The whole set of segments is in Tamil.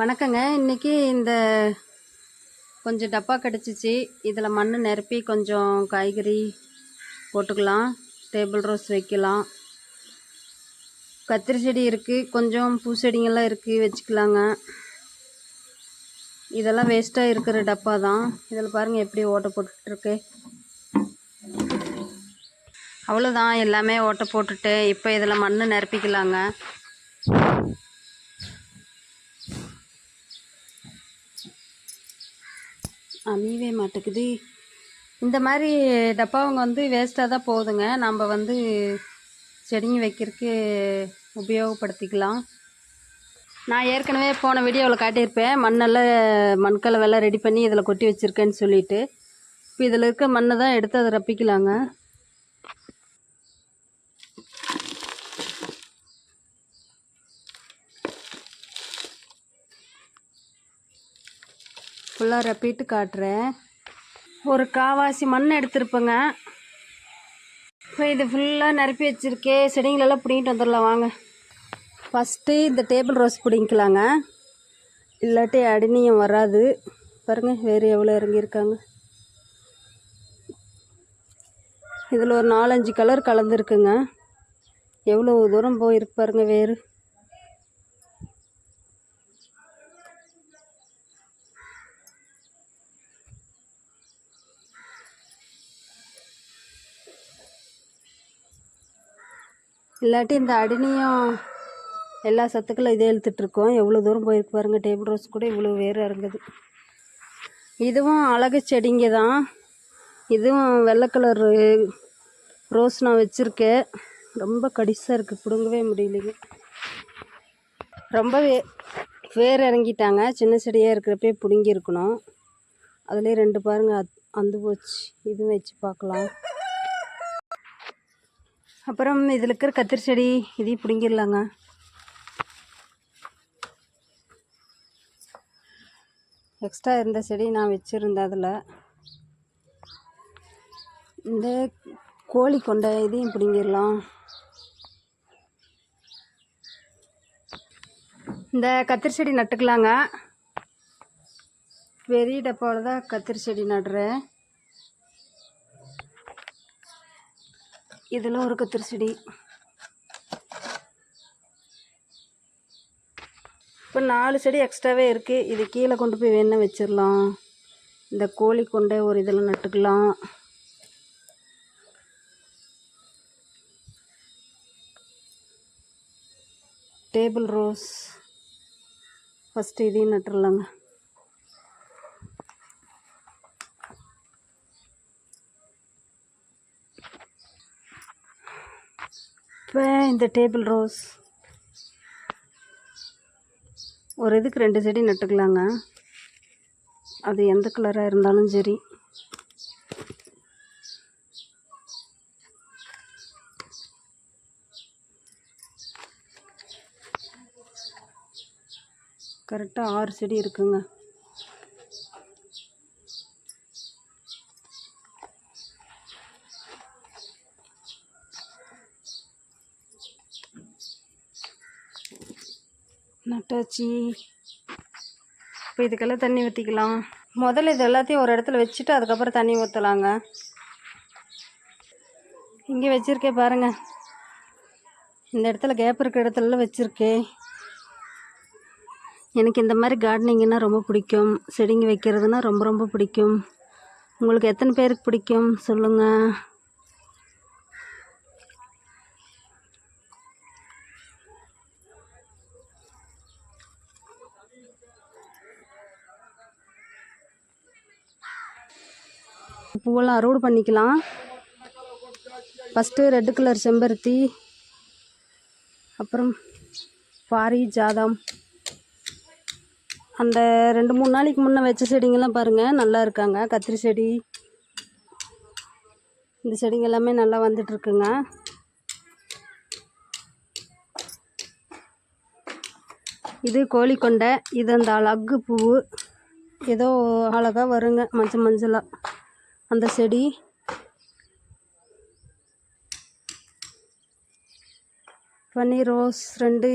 வணக்கங்க. இன்றைக்கி இந்த கொஞ்சம் டப்பா கிடச்சிச்சு. இதில் மண் நிரப்பி கொஞ்சம் காய்கறி போட்டுக்கலாம். டேபிள் ரோஸ் வைக்கலாம். கத்திரி செடி இருக்குது கொஞ்சம் பூச்செடிங்கெல்லாம் இருக்குது வச்சுக்கலாங்க. இதெல்லாம் வேஸ்ட்டாக இருக்கிற டப்பா தான். இதில் பாருங்கள் எப்படி ஓட்டை போட்டுட்ருக்கு அவ்வளோதான் எல்லாமே ஓட்டை போட்டுட்டு இப்போ இதில் மண் நிரப்பிக்கலாங்க. அமையவே மாட்டேங்குது. இந்த மாதிரி டப்பாவங்க வந்து வேஸ்ட்டாக தான் போகுதுங்க. நம்ம வந்து செடிங்க வைக்கிறதுக்கு உபயோகப்படுத்திக்கலாம். நான் ஏற்கனவே போன வீடியோவில் காட்டியிருப்பேன். மண்ணெல்லாம் மண்கலவெல்லாம் ரெடி பண்ணி இதில் கொட்டி வச்சுருக்கேன்னு சொல்லிட்டு. இப்போ இதில் இருக்க மண்ணை தான் எடுத்து அதை ரப்பிக்கலாங்க. ஃபுல்லாக ரப்பிட்டு காட்டுறேன். ஒரு காவாசி மண் எடுத்திருப்பேங்க. இப்போ இது ஃபுல்லாக நிரப்பி வச்சுருக்கே. செடிங்களெல்லாம் பிடிங்கிட்டு வந்துடலாம் வாங்க. ஃபஸ்ட்டு இந்த டேபிள் ரோஸ் பிடிங்கிக்கலாங்க இல்லாட்டி அடினியம் வராது. பாருங்கள் வேறு எவ்வளோ இறங்கியிருக்காங்க. இதில் ஒரு நாலஞ்சு கலர் கலந்துருக்குங்க. எவ்வளோ தூரம் போயிருக்கு பாருங்க வேறு இல்லாட்டி இந்த அடினியும் எல்லா சத்துக்களும் இதே இழுத்துட்ருக்கோம். எவ்வளோ தூரம் போயிருக்கு பாருங்கள் டேபிள் ரோஸ் கூட இவ்வளோ வேறு இறங்குது. இதுவும் அழகு செடிங்க தான். இதுவும் வெள்ளை கலர் ரோஸ் நான் வச்சுருக்கேன். ரொம்ப கடிசாக இருக்குது பிடுங்கவே முடியலைங்க. ரொம்ப வே வேர் இறங்கிட்டாங்க. சின்ன செடியாக இருக்கிறப்பே பிடுங்கியிருக்கணும் அதுலேயே ரெண்டு பாருங்கள் அத் அந்து போச்சு. இதுவும் வச்சு பார்க்கலாம். அப்புறம் இதில் இருக்கிற கத்திரி செடி இதையும் பிடுங்கிடலாங்க. எக்ஸ்ட்ரா இருந்த செடி நான் வச்சுருந்தேன் அதில் இந்த கோழி கொண்டை இதையும் பிடுங்கிடலாம். இந்த கத்திரி செடி நட்டுக்கலாங்க. பெரிய டப்பாவில் தான் கத்திரி செடி நடுறேன். இதில் ஒரு கத்திரி செடி. இப்போ நாலு செடி எக்ஸ்ட்ராவே இருக்குது இது கீழே கொண்டு போய் வேணால் வச்சிடலாம் இந்த கோழி கொண்டே ஒரு இதில் நட்டுக்கலாம். டேபிள் ரோஸ் ஃபஸ்ட்டு இதையும் நட்டுடலாங்க இப்போ இந்த டேபிள் ரோஸ் ஒரு இதுக்கு ரெண்டு செடி நட்டுக்கலாங்க. அது எந்த கலராக இருந்தாலும் சரி. கரெக்டாக ஆறு செடி இருக்குங்க. நட்டாச்சு. இப்போ இதுக்கெல்லாம் தண்ணி ஊற்றிக்கலாம் முதல்ல இது எல்லாத்தையும் ஒரு இடத்துல வச்சுட்டு அதுக்கப்புறம் தண்ணி ஊற்றலாங்க இங்கே வச்சுருக்கேன் பாருங்கள் இந்த இடத்துல கேப் இருக்க இடத்துலலாம் வச்சுருக்கேன் எனக்கு இந்த மாதிரி கார்டனிங்னால் ரொம்ப பிடிக்கும். செடிங்க வைக்கிறதுனா ரொம்ப ரொம்ப பிடிக்கும். உங்களுக்கு எத்தனை பேருக்கு பிடிக்கும்? சொல்லுங்கள் பூவெல்லாம் அறுவடை பண்ணிக்கலாம். ஃபஸ்ட்டு ரெட்டு கலர் செம்பருத்தி அப்புறம் பாரி ஜாதம். அந்த ரெண்டு மூணு நாளைக்கு முன்னே வச்ச செடிங்கெல்லாம் பாருங்கள் நல்லா இருக்காங்க. கத்திரி செடி இந்த செடிங்க எல்லாமே நல்லா வந்துட்டுருக்குங்க. இது கோழிக்கொண்டை இது அந்த அழகு பூவு. ஏதோ அழகாக வருங்க மஞ்சள் மஞ்சளாக அந்த செடி. பன்னீர் ரோஸ் ரெண்டு.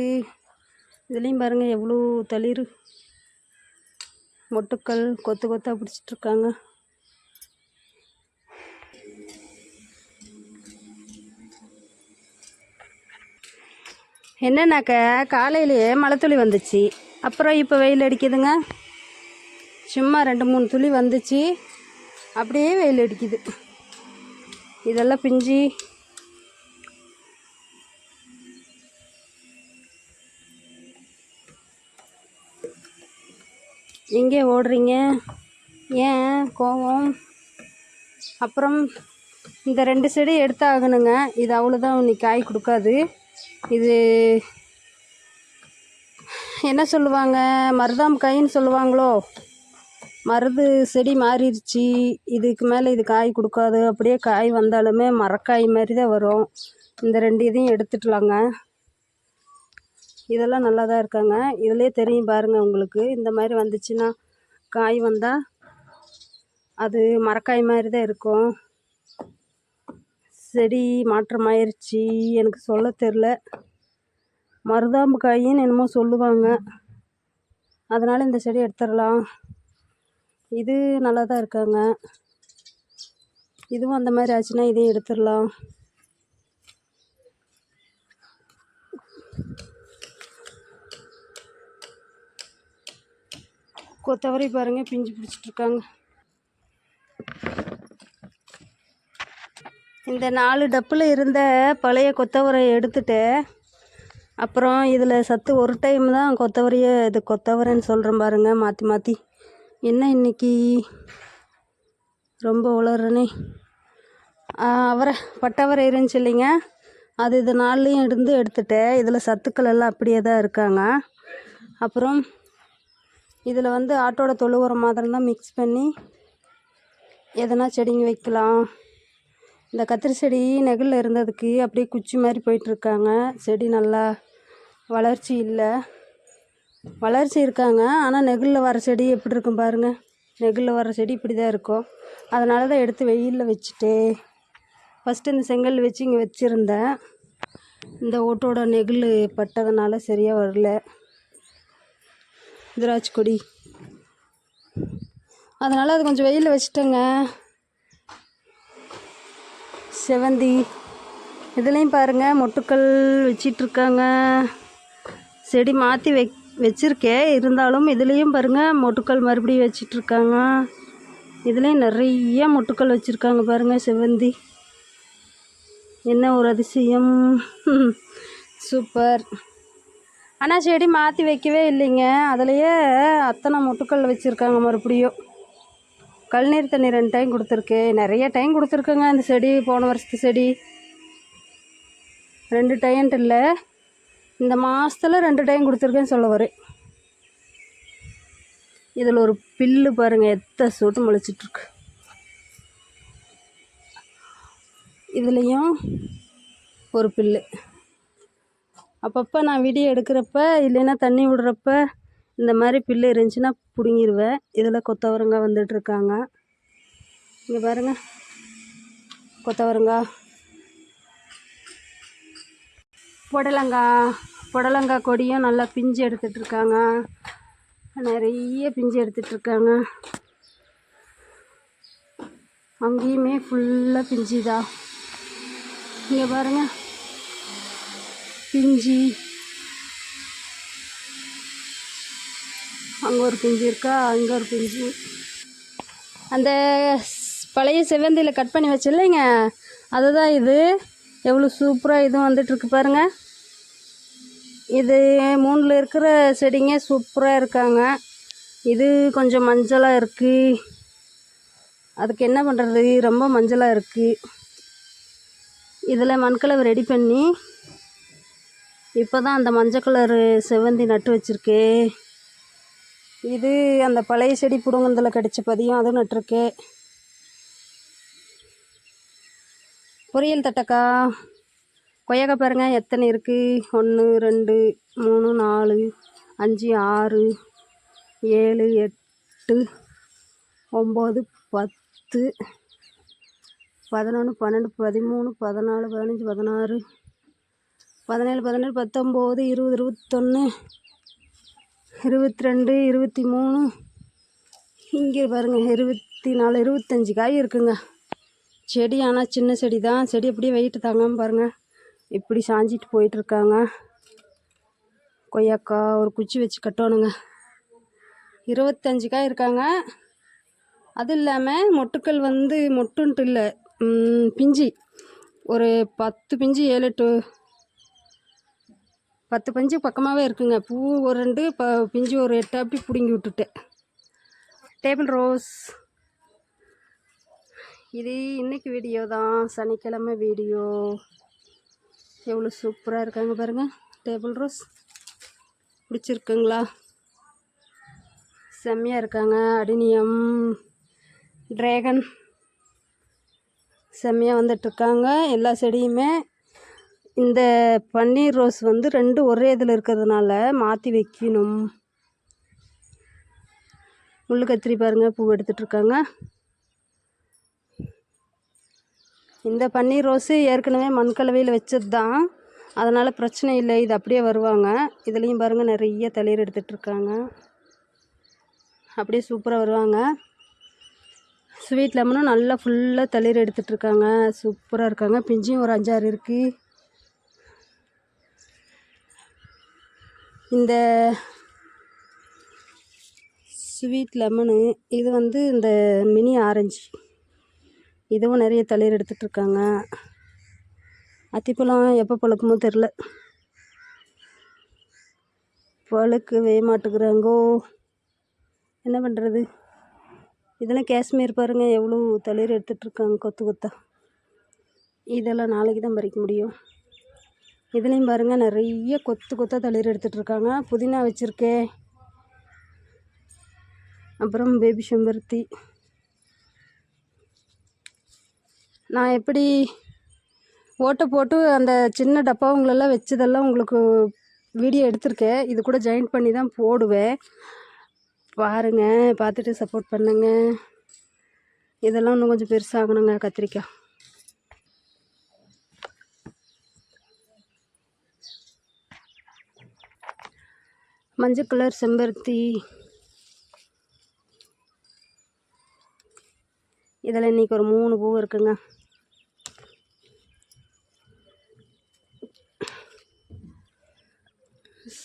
இதுலேயும் பாருங்கள் எவ்வளோ தளிர். மொட்டுக்கள் கொத்து கொத்தாக பிடிச்சிட்ருக்காங்க. என்னன்னாக்க காலையிலேயே மழை துளி வந்துச்சு. அப்புறம் இப்போ வெயில் அடிக்குதுங்க. சும்மா ரெண்டு மூணு துளி வந்துச்சு. அப்படியே வெயில் அடிக்குது. இதெல்லாம் பிஞ்சு. எங்கே ஓடுறீங்க? ஏன் கோவம்? அப்புறம் இந்த ரெண்டு செடி எடுத்தாகணுங்க. இது அவ்வளோதான் இன்னைக்கு காய் கொடுக்காது. இது என்ன சொல்லுவாங்க? மருதாம் காயின்னு சொல்லுவாங்களோ? மருது செடி மாறிடுச்சு. இதுக்கு மேலே இது காய் கொடுக்காது. அப்படியே காய் வந்தாலுமே மரக்காய் மாதிரி தான் வரும். இந்த ரெண்டு இதையும் எடுத்துடலாங்க இதெல்லாம் நல்லா தான் இருக்காங்க. இதுலேயே தெரியும் பாருங்கள் உங்களுக்கு. இந்த மாதிரி வந்துச்சுன்னா காய் வந்தால் அது மரக்காய் மாதிரி தான் இருக்கும். செடி மாற்றமாயிருச்சு. எனக்கு சொல்ல தெரில மருதாம்பு காயின்னு என்னமோ சொல்லுவாங்க. அதனால் இந்த செடி எடுத்துடலாம். இது நல்லா தான் இருக்காங்க. இதுவும் அந்த மாதிரி ஆச்சுன்னா இதையும் எடுத்துடலாம். கொத்தவரை பாருங்கள் பிஞ்சு பிடிச்சிட்ருக்காங்க இந்த நாலு டப்பில் இருந்த பழைய கொத்தவரை எடுத்துட்டு அப்புறம் இதில் சத்து ஒரு டைம் தான் கொத்தவரையை இது கொத்தவரைன்னு சொல்கிறேன் பாருங்கள் மாற்றி மாற்றி என்ன இன்னைக்கு? ரொம்ப உளறனே. அவரை பட்டவரை இருந்துச்சு இல்லைங்க. அது இது நாள்லையும் இருந்து எடுத்துட்டேன் இதில் சத்துக்கள் எல்லாம் அப்படியே தான் இருக்காங்க. அப்புறம் இதில் வந்து ஆட்டோட தொழுவுற மாதிரி தான் மிக்ஸ் பண்ணி எதனா செடிங்க வைக்கலாம். இந்த கத்திரி செடி நெகிழில் இருந்ததுக்கு அப்படியே குச்சி மாதிரி போயிட்டுருக்காங்க செடி நல்லா வளர்ச்சி இல்லை. வளர்ச்சி இருக்காங்க. ஆனால் நெகிழில் வர செடி எப்படி இருக்கும் பாருங்கள் நெகிழில் வர செடி இப்படி தான் இருக்கும். அதனால தான் எடுத்து வெயிலில் வச்சுட்டு ஃபஸ்ட்டு இந்த செங்கல் வச்சு இங்கே வச்சுருந்தேன். இந்த ஓட்டோட நெகிழ் பட்டதுனால சரியாக வரல. திராட்சை கொடி. அதனால் அது கொஞ்சம் வெயிலில் வச்சுட்டேங்க. செவந்தி இதுலேயும் பாருங்கள் மொட்டுக்கள் வச்சிட்ருக்காங்க செடி மாற்றி வை வச்சுருக்கேன். இருந்தாலும் இதுலேயும் பாருங்கள் மொட்டுக்கள் மறுபடியும் வச்சிட்ருக்காங்க. இதுலேயும் நிறைய மொட்டுக்கள் வச்சுருக்காங்க பாருங்கள் செவ்வந்தி என்ன ஒரு அதிசயம். சூப்பர். ஆனால் செடி மாற்றி வைக்கவே இல்லைங்க. அதுலேயே அத்தனை மொட்டுக்கள் வச்சுருக்காங்க மறுபடியும். கழுநீர் தண்ணி ரெண்டு டைம் கொடுத்துருக்கு. நிறைய டைம் கொடுத்துருக்குங்க அந்த செடி போன வருஷத்து செடி. ரெண்டு டைம்ட்டு இல்லை. இந்த மாதத்தில் ரெண்டு டைம் கொடுத்துருக்கேன்னு சொல்ல வரேன் இதில் ஒரு பில்லு பாருங்கள் எத்த சூட்டு முளைச்சிட்ருக்கு. இதுலேயும் ஒரு பில்லு. அப்பப்போ நான் வீடியோ எடுக்கிறப்ப இல்லைன்னா தண்ணி விடுறப்ப இந்த மாதிரி பில்லு இருந்துச்சுன்னா பிடுங்கிடுவேன் இதில் கொத்தவரங்காய் வந்துட்டுருக்காங்க இங்கே பாருங்கள் கொத்தவரங்காய். புடலங்காய் புடலங்காய் கொடியும் நல்லா பிஞ்சு எடுத்துட்ருக்காங்க. நிறைய பிஞ்சு எடுத்துட்ருக்காங்க. அங்கேயுமே ஃபுல்லாக பிஞ்சு தான் இங்கே பாருங்கள் பிஞ்சு. அங்கே ஒரு பிஞ்சு இருக்கா? அங்கே ஒரு பிஞ்சு. அந்த பழைய செவ்வந்தியில் கட் பண்ணி வச்சில்லைங்க அதுதான் இது. எவ்வளோ சூப்பராக இதுவும் வந்துட்டுருக்கு பாருங்கள் இது மூணில் இருக்கிற செடிங்க சூப்பராக இருக்காங்க. இது கொஞ்சம் மஞ்சளாக இருக்குது அதுக்கு என்ன பண்ணுறது ரொம்ப மஞ்சளாக இருக்குது இதில் மண்கலவை ரெடி பண்ணி இப்போ தான் அந்த மஞ்சள் கலரு செவ்வந்தி நட்டு வச்சுருக்கே. இது அந்த பழைய செடி பிடுங்குனதில் கிடச்ச பதியம் அதுவும் நட்டுருக்கே. பொரியல் தட்டக்கா. கொய்யாக்கா பாருங்கள் எத்தனை இருக்குது ஒன்று ரெண்டு மூணு நாலு அஞ்சு ஆறு ஏழு எட்டு ஒம்பது பத்து பதினொன்று பன்னெண்டு பதிமூணு பதினாலு பதினஞ்சு பதினாறு பதினேழு பதினெட்டு பத்தொம்போது இருபது இருபத்தொன்று இருபத்தி ரெண்டு இருபத்தி மூணு இங்கே பாருங்கள் இருபத்தி நாலு இருபத்தஞ்சி காய் இருக்குங்க. செடி ஆனால் சின்ன செடி தான் செடி அப்படியே வெயிட்டு தாங்காமல் பாருங்கள் இப்படி சாஞ்சிட்டு போயிட்டுருக்காங்க? கொய்யாக்கா ஒரு குச்சி வச்சு கட்டணுங்க. இருபத்தஞ்சிக்காய் இருக்காங்க. அது இல்லாமல் மொட்டுக்கள் வந்து மொட்டுன்ட்டு இல்லை பிஞ்சி. ஒரு பத்து பிஞ்சு ஏழு எட்டு பத்து பஞ்சு பக்கமாகவே இருக்குங்க. பூ ஒரு ரெண்டு ப பிஞ்சு ஒரு எட்டு அப்படி பிடுங்கி விட்டுட்டேன் டேபிள் ரோஸ் இது இன்னைக்கு வீடியோ தான் சனிக்கிழமை வீடியோ. எவ்வளோ சூப்பராக இருக்காங்க பாருங்கள் டேபிள் ரோஸ் பிடிச்சிருக்குங்களா? செம்மையாக இருக்காங்க. அடினியம் ட்ராகன் செம்மையாக வந்துட்டுருக்காங்க. எல்லா செடியுமே. இந்த பன்னீர் ரோஸ் வந்து ரெண்டு ஒரே இதில் இருக்கிறதுனால மாற்றி வைக்கணும். முள்ளு கத்திரி பாருங்கள் பூ எடுத்துகிட்ருக்காங்க இருக்காங்க இந்த பன்னீர் ரோஸு ஏற்கனவே மண்கலவையில் வச்சது தான் அதனால் பிரச்சனை இல்லை இது அப்படியே வருவாங்க. இதுலேயும் பாருங்கள் நிறைய தளிர் எடுத்துகிட்ருக்காங்க அப்படியே சூப்பராக வருவாங்க. ஸ்வீட் லெமனும் நல்லா ஃபுல்லாக தளிர் எடுத்துகிட்ருக்காங்க சூப்பராக இருக்காங்க. பிஞ்சியும் ஒரு அஞ்சாறு இருக்குது இந்த ஸ்வீட் லெமனு இது வந்து இந்த மினி ஆரஞ்சு. இதுவும் நிறைய தளிர் எடுத்துகிட்ருக்காங்க அத்திப்பழம் எப்போ பழுக்குமோ தெரில. பழுக்கவே மாட்டுக்கிறாங்கோ என்ன பண்ணுறது இதெல்லாம் காஷ்மீர் பாருங்கள் எவ்வளோ தளிர் எடுத்துகிட்ருக்காங்க கொத்து கொத்தா. இதெல்லாம் நாளைக்கு தான் பறிக்க முடியும். இதுலேயும் பாருங்கள் நிறைய கொத்து கொத்தாக தளிர் எடுத்துகிட்ருக்காங்க புதினா வச்சுருக்கேன். அப்புறம் பேபி செம்பருத்தி. நான் எப்படி ஓட்டை போட்டு அந்த சின்ன டப்பாவுங்களெல்லாம் வச்சதெல்லாம் உங்களுக்கு வீடியோ எடுத்திருக்கேன். இது கூட ஜாயின் பண்ணி தான் போடுவேன். பாருங்க பார்த்துட்டு சப்போர்ட் பண்ணுங்க. இதெல்லாம் இன்னும் கொஞ்சம் பெருசாகணுங்க கத்திரிக்காய். மஞ்சள் கலர் செம்பருத்தி. இதில் இன்றைக்கி ஒரு மூணு பூ இருக்குங்க.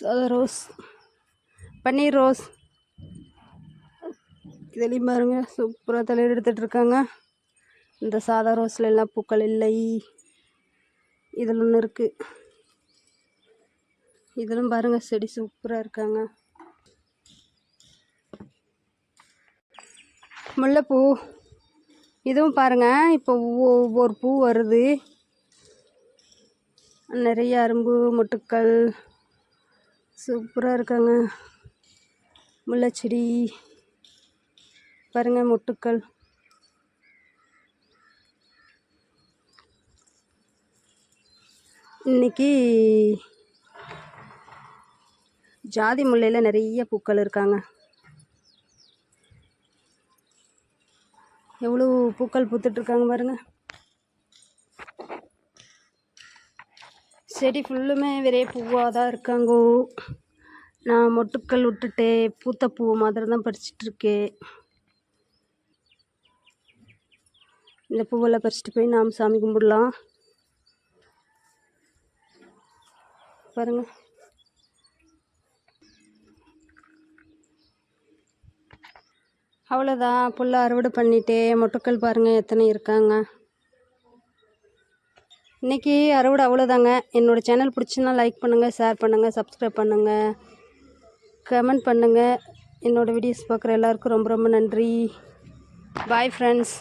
ரோஸ். பன்னீர் ரோஸ். இதுலேயும் பாருங்க சூப்பராக தலையில் எடுத்துகிட்டு இருக்காங்க. இந்த சாதா ரோஸில் எல்லாம் பூக்கள் இல்லை. இதில் ஒன்று இருக்குது இதிலும் பாருங்கள் செடி சூப்பராக இருக்காங்க. முல்லைப்பூ. இதுவும் பாருங்க இப்போ ஒவ்வொரு பூ வருது. நிறைய அரும்பு மொட்டுக்கள் சூப்பராக இருக்காங்க. முல்லைச்செடி பாருங்க மொட்டுக்கள். இன்னைக்கு ஜாதி முல்லையில் நிறைய பூக்கள் இருக்காங்க. எவ்வளோ பூக்கள் பூத்துட்ருக்காங்க பாருங்கள் செடி ஃபுல்லுமே வெறிய பூவாக தான் இருக்காங்கோ. நான் மொட்டுக்கள் விட்டுட்டே பூத்த பூ மாதிரி தான் பறிச்சிட்ருக்கேன். இந்த பூவெல்லாம் பறிச்சிட்டு போய் நாம் சாமி கும்பிடலாம். பாருங்க. அவ்வளோதான் புல்லை அறுவடை பண்ணிட்டே மொட்டுக்கள் பாருங்கள் எத்தனை இருக்காங்க. இன்றைக்கி அறுவடை அவ்வளோதாங்க என்னோடய சேனல் பிடிச்சுன்னா லைக் பண்ணுங்கள் ஷேர் பண்ணுங்கள் சப்ஸ்கிரைப் பண்ணுங்கள் கமெண்ட் பண்ணுங்கள் என்னோடய வீடியோஸ் பார்க்குற எல்லாருக்கும் ரொம்ப ரொம்ப நன்றி. Bye friends